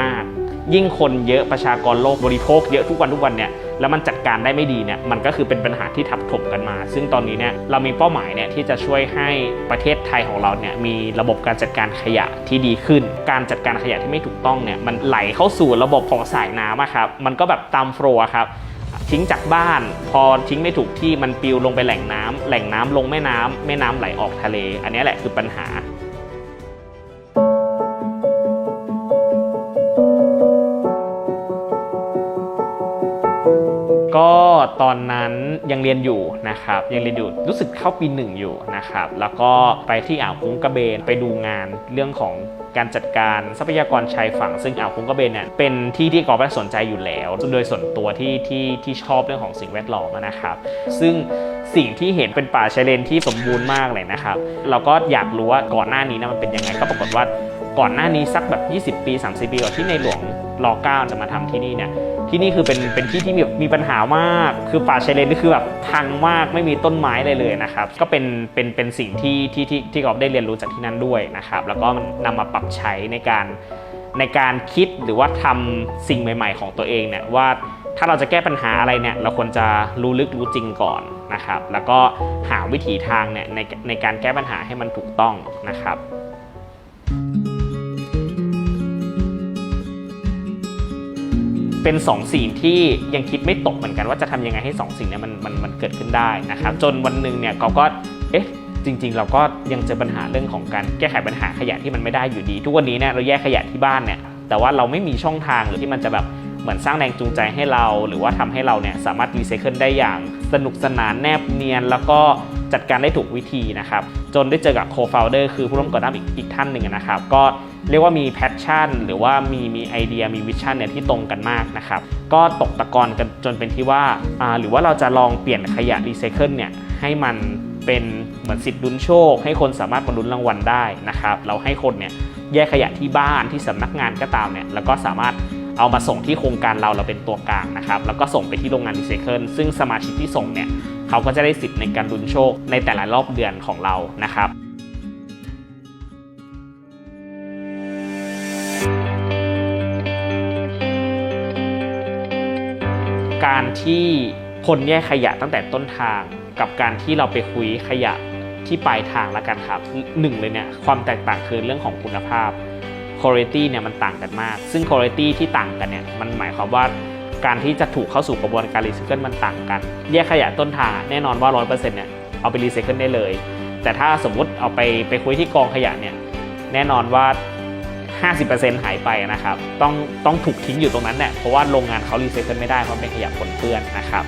มาก ยิ่งคนเยอะประชากรโลกบริโภคเยอะทุกวันทุกวันเนี่ยแล้วมันจัดการได้ไม่ดีเนี่ยมันก็คือเป็นปัญหาที่ทับถมกันมา ซึ่งตอนนี้เนี่ยเรามีเป้าหมายเนี่ยที่จะช่วยให้ประเทศไทยของเราเนี่ยมีระบบการจัดการขยะที่ดีขึ้น การจัดการขยะที่ไม่ถูกต้องเนี่ยมันไหลเข้าสู่ระบบของสายน้ำครับมันก็แบบตามโฟล์ครับทิ้งจากบ้าน พอทิ้งไม่ถูกที่มันปลิวลงไปแหล่งน้ำแหล่งน้ำลงแม่น้ำแม่น้ำไหลออกทะเล อันนี้แหละคือปัญหา ตอนนั้นยังเรียนอยู่นะครับยังเรียนอยู่รู้สึกเข้าปีหนึ่งอยู่นะครับแล้วก็ไปที่อ่าวคุ้งกระเบนไปดูงานเรื่องของการจัดการทรัพยากรชายฝั่งซึ่งอ่าวคุ้งกระเบนเนี่ยเป็นที่ที่กอล์ฟสนใจอยู่แล้ว โดยส่วนตัวที่ที่ที่ชอบเรื่องของสิ่งแวดล้อมนะครับ ซึ่งสิ่งที่เห็นเป็นป่าชายเลนที่สมบูรณ์มากเลยนะครับ เราก็อยากรู้ว่าก่อนหน้านี้นะมันเป็นยังไงก็ปรากฏว่าก่อนหน้านี้สักแบบ 20 ปี 30 ปีก่อนที่ในหลวงรอเก้าจะมาทำที่นี่เนี่ย ที่นี่คือเป็นเป็นที่ที่มีมีปัญหามาก คือป่าชายเลนนี่คือแบบพังมากไม่มีต้นไม้เลยเลยนะครับ ก็เป็นเป็นเป็นสิ่งที่ที่ที่ที่กอฟได้เรียนรู้จากที่นั่นด้วยนะครับ แล้วก็นนำมาปรับใช้ในการในการคิดหรือว่าทำสิ่งใหม่ ๆ ของตัวเองเนี่ยว่าถ้าเราจะแก้ปัญหาอะไรเนี่ยเราควรจะรู้ลึกรู้จริงก่อนนะครับ แล้วก็หาวิถีทางเนี่ยในในการแก้ปัญหาให้มันถูกต้องนะครับ เป็น2สสิ่งที่ยังคิดไม่ตกเหมือนกันว่าจะทำยังไงให้2สสิ่งนี้มันมันมันเกิดขึ้นได้นะครับจนวันหนึ่งเนี่ยก็ก็เอ๊ะจริง ๆ เราก็ยังเจอปัญหาเรื่องของการแก้ไขปัญหาขยะที่มันไม่ได้อยู่ดี ทุกวันนี้เนี่ยเราแยกขยะที่บ้านเนี่ยแต่ว่าเราไม่มีช่องทางหรือที่มันจะแบบเหมือนสร้างแรงจูงใจให้เรา หรือว่าทำให้เราเนี่ยสามารถรีไซเคิลได้อย่างสนุกสนานแนบเนียนแล้วก็ จัดการได้ถูกวิธีนะครับจนได้เจอกับโคฟาวเดอร์คือผู้ร่วมก่อตั้งอีกอีกท่านหนึ่งนะครับ ก็เรียกว่ามีแพชชั่น หรือว่ามีมีไอเดียมีวิชั่นเนี่ยที่ตรงกันมากนะครับก็ตกตะกอนกันจนเป็นที่ว่าอ่าหรือว่าเราจะลองเปลี่ยนขยะรีไซเคิลเนี่ยให้มันเป็นเหมือนสิทธิ์ลุ้นโชค ให้คนสามารถมาลุ้นรางวัลได้นะครับ เราให้คนเนี่ยแยกขยะที่บ้านที่สำนักงานก็ตามเนี่ยแล้วก็สามารถ เอามาส่งที่โครงการเราเราเป็นตัวกลางนะครับแล้วก็ส่งไปที่โรงงานรีไซเคิลซึ่งสมาชิกที่ส่งเนี่ยเขาก็จะได้สิทธิ์ในการลุ้นโชคในแต่ละรอบเดือนของเรานะครับการที่คนแยกขยะตั้งแต่ต้นทางกับการที่เราไปคุยขยะที่ปลายทางล้วกันครับหนึ่งเลยเนี่ยความแตกต่างคือเรื่องของคุณภาพ quality เนี่ยมันต่างกันมาก ซึ่ง quality ที่ต่างกันเนี่ยมันหมายความว่าการที่จะถูกเข้าสู่กระบวนการรีไซเคิลมันต่างกัน แยกขยะต้นทางแน่นอนว่า 100%เนี่ยเอาไปรีไซเคิลได้เลย แต่ถ้าสมมุติเอาไปไปคุยที่กองขยะเนี่ยแน่นอนว่า 50%หายไปนะครับ ต้องต้องถูกทิ้งอยู่ตรงนั้นเนี่ยเพราะว่าโรงงานเขารีไซเคิลไม่ได้เพราะเป็นขยะปนเปื้อนนะครับ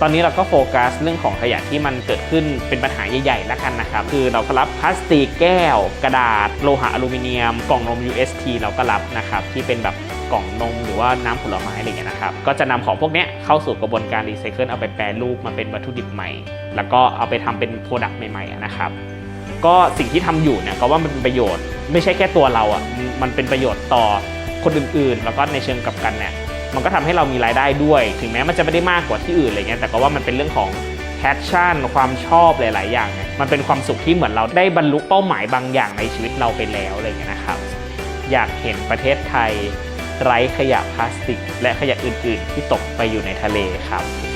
ตอนนี้เราก็โฟกัสเรื่องของขยะที่มันเกิดขึ้นเป็นปัญหาใหญ่ๆแล้วกันนะครับคือเราก็รับพลาสติกแก้ว กระดาษ โลหะอลูมิเนียม กล่องนม UST เราก็รับนะครับที่เป็นแบบกล่องนมหรือว่าน้ำผลไม้อะไรอย่างเงี้ยนะครับก็จะนำของพวกเนี้ยเข้าสู่กระบวนการรีไซเคิลเอาไปแปรรูปมาเป็นวัตถุดิบใหม่ แล้วก็เอาไปทำเป็นโปรดักต์ใหม่ๆนะครับก็สิ่งที่ทำอยู่เนี่ยก็ว่ามันเป็นประโยชน์ ไม่ใช่แค่ตัวเราอะมันมันเป็นประโยชน์ต่อคนอื่นๆ แล้วก็ในเชิงกลับกันเนี่ย มันก็ทำให้เรามีรายได้ด้วย ถึงแม้มันจะไม่ได้มากกว่าที่อื่นอะไรเงี้ยแต่ก็ว่ามันเป็นเรื่องของแพชชั่นความชอบหลาย ๆ อย่างเนี่ยมันเป็นความสุขที่เหมือนเราได้บรรลุเป้าหมายบางอย่างในชีวิตเราไปแล้วอะไรเงี้ยนะครับ อยากเห็นประเทศไทยไร้ขยะพลาสติก และขยะอื่น ๆ ที่ตกไปอยู่ในทะเลครับ